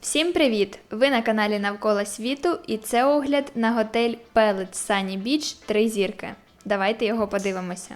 Всім привіт! Ви на каналі Навколо світу і це огляд на готель Pellets Sunny Beach 3 зірки. Давайте його подивимося.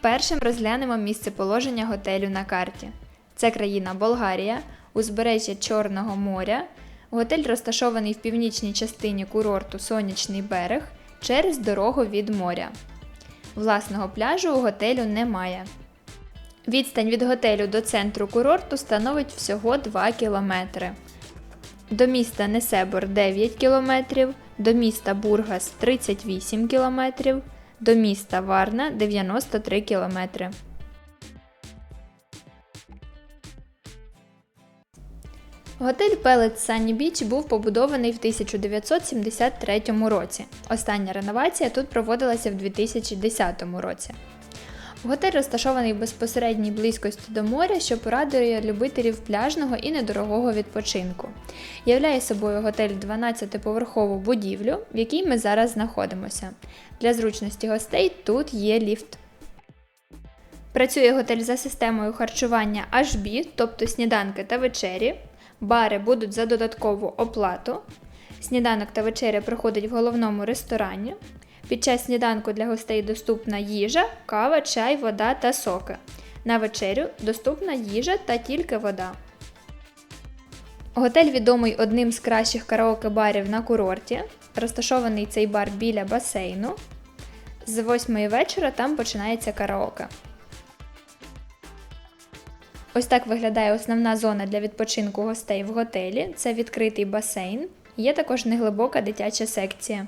Першим розглянемо місцеположення готелю на карті. Це країна Болгарія, узбережжя Чорного моря. Готель розташований в північній частині курорту Сонячний берег через дорогу від моря. Власного пляжу у готелю немає. Відстань від готелю до центру курорту становить всього 2 кілометри. До міста Несебор 9 кілометрів, до міста Бургас 38 кілометрів, до міста Варна 93 кілометри. Готель Pellets Sunny Beach був побудований в 1973 році. Остання реновація тут проводилася в 2010 році. Готель розташований в безпосередній близькості до моря, що порадує любителів пляжного і недорогого відпочинку. Являє собою готель 12-поверхову будівлю, в якій ми зараз знаходимося. Для зручності гостей тут є ліфт. Працює готель за системою харчування HB, тобто сніданки та вечері. Бари будуть за додаткову оплату. Сніданок та вечеря проходить в головному ресторані. Під час сніданку для гостей доступна їжа, кава, чай, вода та соки. На вечерю доступна їжа та тільки вода. Готель відомий одним з кращих караоке-барів на курорті. Розташований цей бар біля басейну. З 8 вечора там починається караоке. Ось так виглядає основна зона для відпочинку гостей в готелі. Це відкритий басейн. Є також неглибока дитяча секція.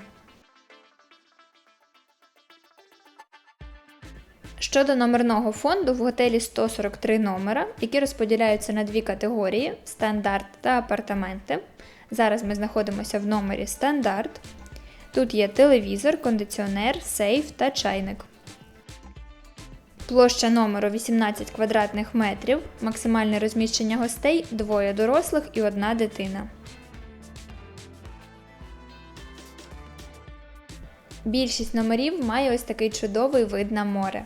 Щодо номерного фонду, в готелі 143 номера, які розподіляються на дві категорії стандарт та апартаменти. Зараз ми знаходимося в номері стандарт. Тут є телевізор, кондиціонер, сейф та чайник. Площа номеру 18 квадратних метрів, максимальне розміщення гостей двоє дорослих і одна дитина. Більшість номерів має ось такий чудовий вид на море.